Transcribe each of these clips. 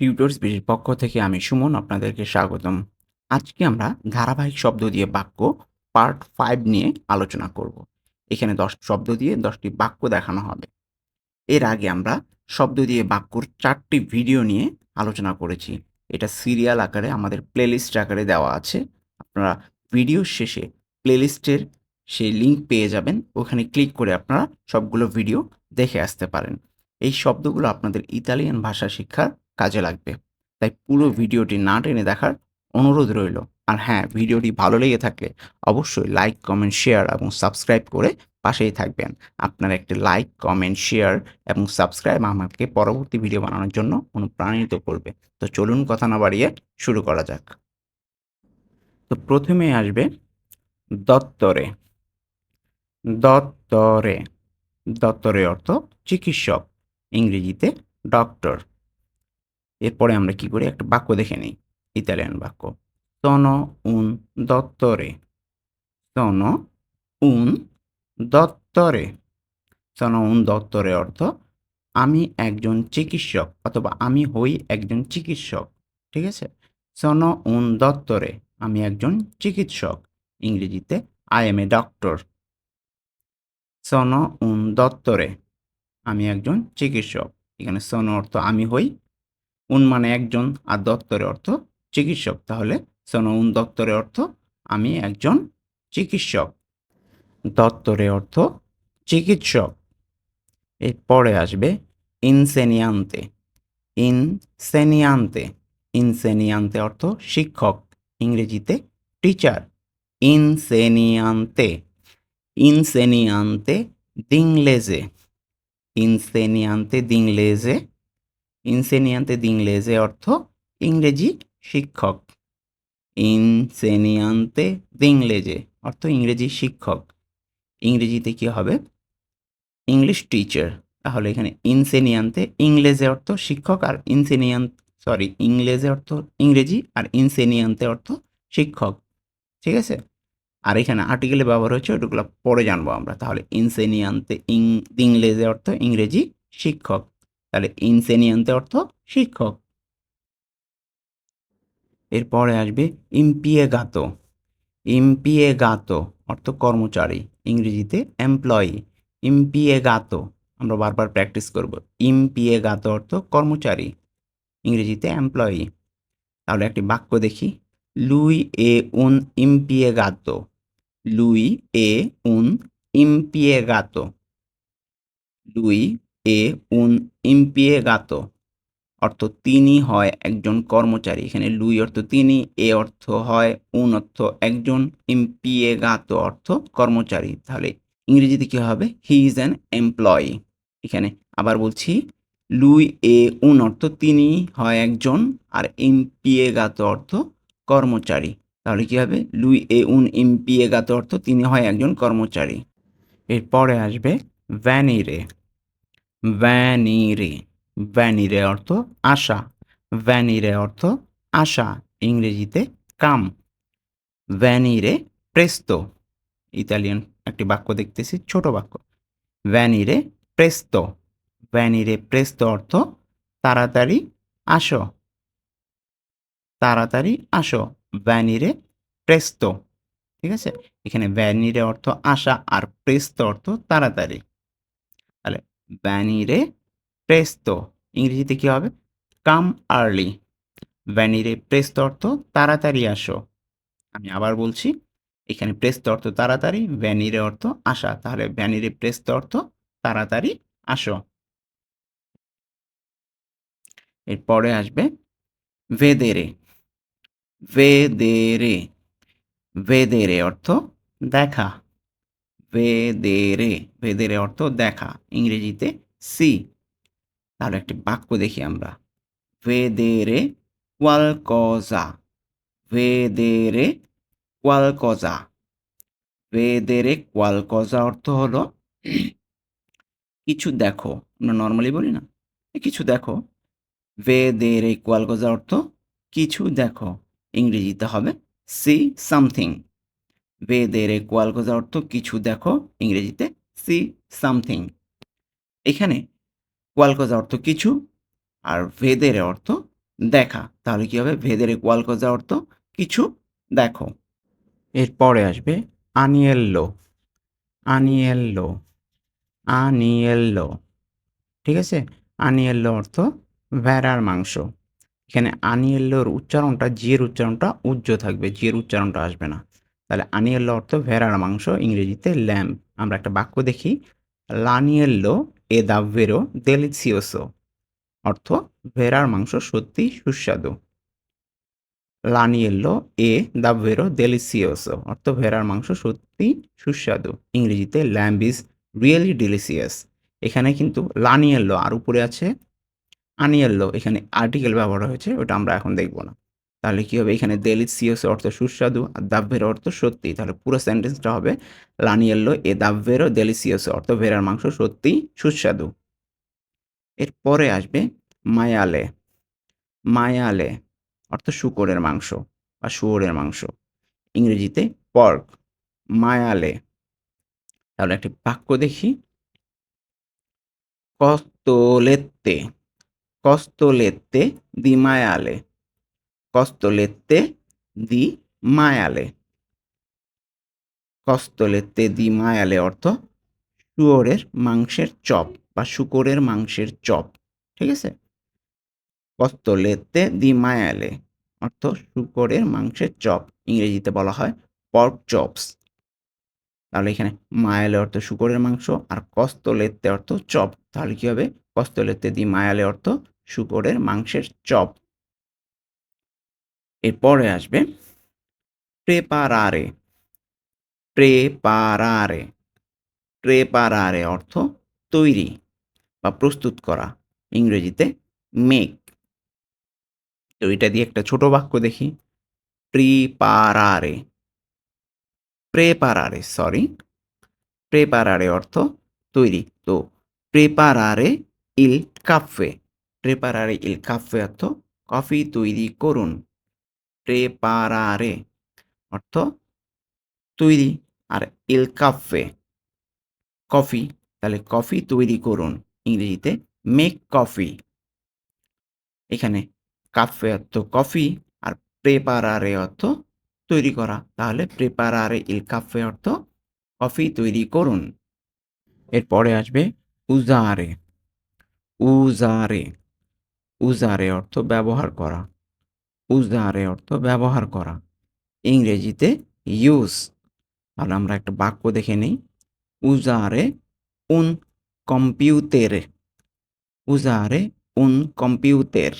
Tutors বিডির পক্ষ থেকে আমি সুমন আপনাদেরকে স্বাগতম। আজকে আমরা ধারাবাহিক শব্দ দিয়ে বাক্য পার্ট ফাইভ নিয়ে আলোচনা করব। এখানে দশ শব্দ দিয়ে দশটি বাক্য দেখানো হবে। এর আগে আমরা শব্দ দিয়ে বাক্যর চারটি ভিডিও নিয়ে আলোচনা করেছি। এটা সিরিয়াল আকারে আমাদের প্লেলিস্ট আকারে দেওয়া আছে। আপনারা ভিডিও শেষে প্লেলিস্টের সেই লিঙ্ক পেয়ে যাবেন। ওখানে ক্লিক করে আপনারা সবগুলো ভিডিও দেখে আসতে পারেন। এই শব্দগুলো আপনাদের ইতালিয়ান ভাষা শিক্ষার কাজে লাগবে। তাই পুরো ভিডিওটি না টেনে দেখার অনুরোধ রইল। আর হ্যাঁ ভিডিওটি ভালো লেগে থাকলে অবশ্যই লাইক, কমেন্ট, শেয়ার এবং সাবস্ক্রাইব করে পাশেই থাকবেন। আপনার একটি লাইক, কমেন্ট, শেয়ার এবং সাবস্ক্রাইব আমাকে পরবর্তী ভিডিও বানানোর জন্য অনুপ্রাণিত করবে। তো চলুন কথা না বাড়িয়ে শুরু করা যাক। তো প্রথমে আসবে দত্তরে। দত্তরে। দত্তরে অর্থ চিকিৎসক, ইংরেজিতে ডক্টর। এরপরে আমরা কি করি? একটা বাক্য দেখে নিই, ইতালিয়ান বাক্য। তন উন দত্তরে তন উন দত্তরে তন উন দত্তরে অর্থ, আমি একজন চিকিৎসক অথবা আমি হই একজন চিকিৎসক। ঠিক আছে? সন উন দত্তরে আমি একজন চিকিৎসক। ইংরেজিতে আই এম এ ডক্টর সন উন দত্তরে আমি একজন চিকিৎসক। এখানে সন অর্থ, আমি হই উন মানে একজন, আর দত্তরে অর্থ চিকিৎসক। তাহলে সন উন দত্তরে অর্থ আমি একজন চিকিৎসক। দত্তরে অর্থ চিকিৎসক। এরপরে আসবে ইনসেনিয়ান্তে। ইনসেনিয়ান্তে। ইনসেনিয়ান্তে অর্থ শিক্ষক, ইংরেজিতে টিচার। ইনসেনিয়ান্তে। ইনসেনিয়ান্তে দিংলেজে। ইনসেনিয়ান্তে দিংলেজে ইনসেনিয়ান্তে দিংলেজে অর্থ ইংরেজি শিক্ষক। ইনসেনিয়ান্তে দিংলেজে অর্থ ইংরেজি শিক্ষক। ইংরেজিতে কি হবে? English teacher. তাহলে এখানে ইনসেনিয়ান্তে ইংলেজে অর্থ শিক্ষক আর ইনসেনিয়ান, সরি, ইংলেজে অর্থ ইংরেজি আর ইনসেনিয়ান্তে অর্থ শিক্ষক। ঠিক আছে? আর এখানে আর্টিকেলে ব্যবহার হচ্ছে ওইগুলো পরে জানব আমরা। তাহলে ইনসেনিয়ান্তে ইং ইংলেজে অর্থ ইংরেজি শিক্ষক। তাহলে ইনসেনিয়ান্তে অর্থ শিক্ষক। এরপরে আসবে ইম্পিয়েগাতো। ইম্পিয়েগাতো অর্থ কর্মচারী, ইংরেজিতে এমপ্লয়ি ইম্পিয়েগাতো, আমরা বারবার প্র্যাকটিস করব। ইম্পিয়েগাতো অর্থ কর্মচারী, ইংরেজিতে এমপ্লয়ি তাহলে একটি বাক্য দেখি। লুই এ উন ইম্পিয়েগাতো। লুই এ উন ইম্পিয়েগাতো। লুই এ উন ইম্পিয়েগাতো, অর্থ তিনি হয় একজন কর্মচারী। এখানে লুই অর্থ তিনি, এ অর্থ হয় উন অর্থ একজন ইম্পিয়েগাতো, অর্থ কর্মচারী। তাহলে ইংরেজিতে কী হবে? হি ইজ অ্যান এমপ্লয়ি এখানে আবার বলছি, লুই এ উন অর্থ তিনি হয় একজন, আর ইম্পিয়েগাতো অর্থ কর্মচারী। তাহলে কী হবে? লুই এ উন ইম্পিয়েগাতো অর্থ তিনি হয় একজন কর্মচারী। এরপরে আসবে ভ্যানিরে। ভ্যানিরে ভ্যানিরে অর্থ আশা। ভ্যানিরে অর্থ আশা। ইংরেজিতে কাম। ভ্যানিরে প্রেস্তো ইতালিয়ান একটি বাক্য দেখতেছি, ছোট বাক্য। ভ্যানিরে প্রেস্তো ভ্যানিরে প্রেস্তো অর্থ তাড়াতাড়ি আসো। তাড়াতাড়ি আসো। ভ্যানিরে প্রেস্তো ঠিক আছে? এখানে ভ্যানিরে অর্থ আসা আর প্রেস্তো অর্থ তাড়াতাড়ি। ভ্যানিরে প্রেস্তো ইংরেজিতে কী হবে? কাম আর্লি ভ্যানিরে প্রেস্তো অর্থ তাড়াতাড়ি আসো। আমি আবার বলছি, এখানে প্রেস্তো অর্থ তাড়াতাড়ি ভ্যানিরে অর্থ আসা। তাহলে ভ্যানিরে প্রেস্তো অর্থ তাড়াতাড়ি আসো। এরপরে আসবে ভেদেরে ভেদেরে ভেদেরে অর্থ দেখা। ভেদেরে ভেদেরে অর্থ দেখা, ইংরেজিতে সি তাহলে একটি বাক্য দেখি আমরা। ভেদেরে qualcosa ভেদেরে qualcosa ভেদেরে qualcosa অর্থ হলো, কিছু দেখো, আমরা নর্মালি বলি না। কিছু দেখো। ভেদেরে qualcosa অর্থ, কিছু দেখো। ইংরেজিতে হবে সি সামথিং ভেদেরে qualcosa অর্থ কিছু, দেখো, ইংরেজিতে সি সামথিং। এখানে কোয়ালকোজা অর্থ কিছু আর ভেদের অর্থ দেখা। তাহলে কি হবে? ভেদের কোয়াল কজা অর্থ কিছু, দেখো। এরপরে আসবে আনিয়েল্লো। আনিয়েল্লো। আনিয়েল্লো। ঠিক আছে? আনিয়েল্লো অর্থ ভেড়ার মাংস। এখানে আনিয়েল্লোর উচ্চারণটা, জিয়ের উচ্চারণটা উজ্জ থাকবে। জিয়ের উচ্চারণটা আসবে না। তাহলে আনিয়েল্লো অর্থ ভেড়ার মাংস, ইংরেজিতে ল্যাম্প আমরা একটা বাক্য দেখি। লানিয়েল্লো এ দাভেরো দেলিসিওসো। অর্থ, ভেড়ার মাংস সত্যি সুস্বাদু। লানিয়েল্লো এ দাভেরো দেলিসিওসো। অর্থ, ভেড়ার মাংস সত্যি সুস্বাদু। ইংরেজিতে ল্যাম্ব ইজ রিয়েলি ডেলিসিয়াস। এখানে কিন্তু লানিয়েল্লো আর উপরে আছে। আনিয়েল্লো এখানে আর্টিকেল ব্যবহার হয়েছে, ওটা আমরা এখন দেখব না। তাহলে কী হবে? এখানে দেলিসিয়াস অর্থ সুস্বাদু আর দাভের অর্থ সত্যি। তাহলে পুরো সেন্টেন্সটা হবে লানিয়েল্লো, এ দাভেরো দেলিসিয়াস অর্থ। ভেড়ার মাংস সত্যি সুস্বাদু। এরপরে আসবে মায়ালে। মায়ালে অর্থ শুকরের মাংস বা শুয়োরের মাংস। ইংরেজিতে পর্ক মায়ালে। তাহলে একটি বাক্য দেখি। কস্তলেত্তে দি কস্তলেত্তে দি মায়ালে। কস্তলেত্তে দি মায়ালে অর্থ শুয়োরের মাংসের চপ বা শুকরের মাংসের চপ, ঠিক আছে? কস্তলেতে দি মায়ালে অর্থ শুকরের মাংসের চপ, ইংরেজিতে বলা হয় পর্ক চপস তাহলে এখানে মায়ালে অর্থ শুকরের মাংস আর কস্তলেতে অর্থ চপ। তাহলে কি হবে? কস্তলেতে দি মায়ালে অর্থ শুকরের মাংসের চপ। এরপরে আসবে প্রেপারারে প্রেপারারে প্রেপারারে অর্থ তৈরি বা প্রস্তুত করা, ইংরেজিতে মেক তো এটা দিয়ে একটা ছোট বাক্য দেখি প্রিপারারে প্রেপারারে সরি প্রেপারারে অর্থ তৈরি, তো প্রেপারারে ইল কাফে প্রেপারারে ইল কাফে অর্থ কফি তৈরি করুন। প্রেপারারে অর্থ তৈরি। আর ইল কাফে কফি তাহলে কফি তৈরি করুন, ইংরেজিতে মেক কফি এখানে কাফে অর্থ কফি আর প্রেপারারে অর্থ তৈরি করা। তাহলে প্রেপারারে ইল কাফে অর্থ কফি তৈরি করুন। এরপরে আসবে উজারে উজারে উজারে অর্থ ব্যবহার করা। উজারে অর্থ ব্যবহার করা। ইংরেজিতে ইউজ তাহলে আমরা একটা বাক্য দেখে নিই। উজারে উন কম্পিউটারে usare un computer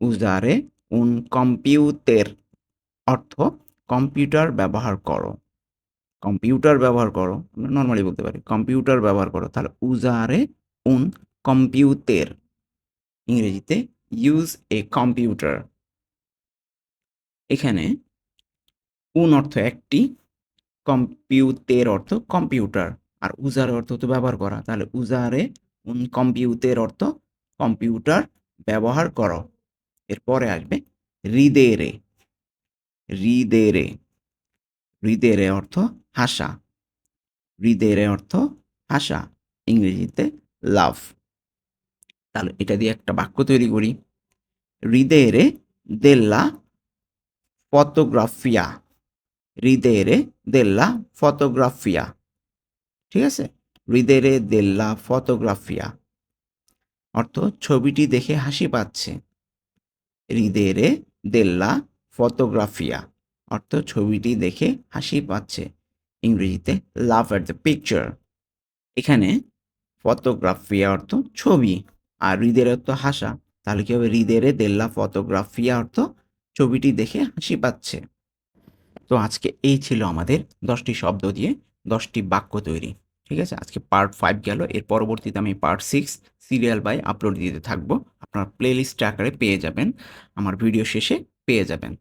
usare উন computer অর্থ কম্পিউটার ব্যবহার করো। কম্পিউটার ব্যবহার করো, আমরা নর্মালি বলতে পারি কম্পিউটার ব্যবহার করো, তাহলে উজারে উন কম্পিউটার, ইংরেজিতে ইউজ এ কম্পিউটার এখানে উন অর্থ একটি, কম্পিউটের অর্থ কম্পিউটার। আর উজার অর্থ তো ব্যবহার করা। তাহলে উজারে উন কম্পিউটের অর্থ কম্পিউটার ব্যবহার করো। এরপরে আসবে হৃদেরে। হৃদেরে। হৃদেরে অর্থ হাসা। হৃদেরে অর্থ হাসা। ইংরেজিতে লাভ। তাহলে এটা দিয়ে একটা বাক্য তৈরি করি। হৃদয়েরে দেল্লা ফটোগ্রাফিয়া। হৃদয়েরে দেল্লা ফটোগ্রাফিয়া। ঠিক আছে? হৃদয়েরে দেল্লা ফটোগ্রাফিয়া। অর্থ ছবিটি দেখে হাসি পাচ্ছে। হৃদয়েরে দেল্লা ফটোগ্রাফিয়া। অর্থ ছবিটি দেখে হাসি পাচ্ছে। ইংরেজিতে লাভ অ্যাট দ্য পিকচার। এখানে ফটোগ্রাফিয়া অর্থ ছবি। আর হৃদের অর্থ হাসা। তাহলে কি হবে? হৃদের দেল্লা ফটোগ্রাফিয়া অর্থ ছবিটি দেখে হাসি পাচ্ছে। তো আজকে এই ছিল আমাদের দশটি শব্দ দিয়ে দশটি বাক্য তৈরি, ঠিক আছে? আজকে পার্ট ফাইভ গেল, এর পরবর্তীতে আমি part six serial by upload দিতে থাকব। আপনার প্লেলিস্ট আকারে পেয়ে যাবেন, আমার ভিডিও শেষে পেয়ে যাবেন।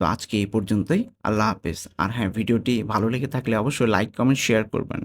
তো আজকে এই পর্যন্তই, আল্লাহ হাফেজ। আর হ্যাঁ ভিডিওটি ভালো লেগে থাকলে অবশ্যই লাইক কমেন্ট শেয়ার করবেন।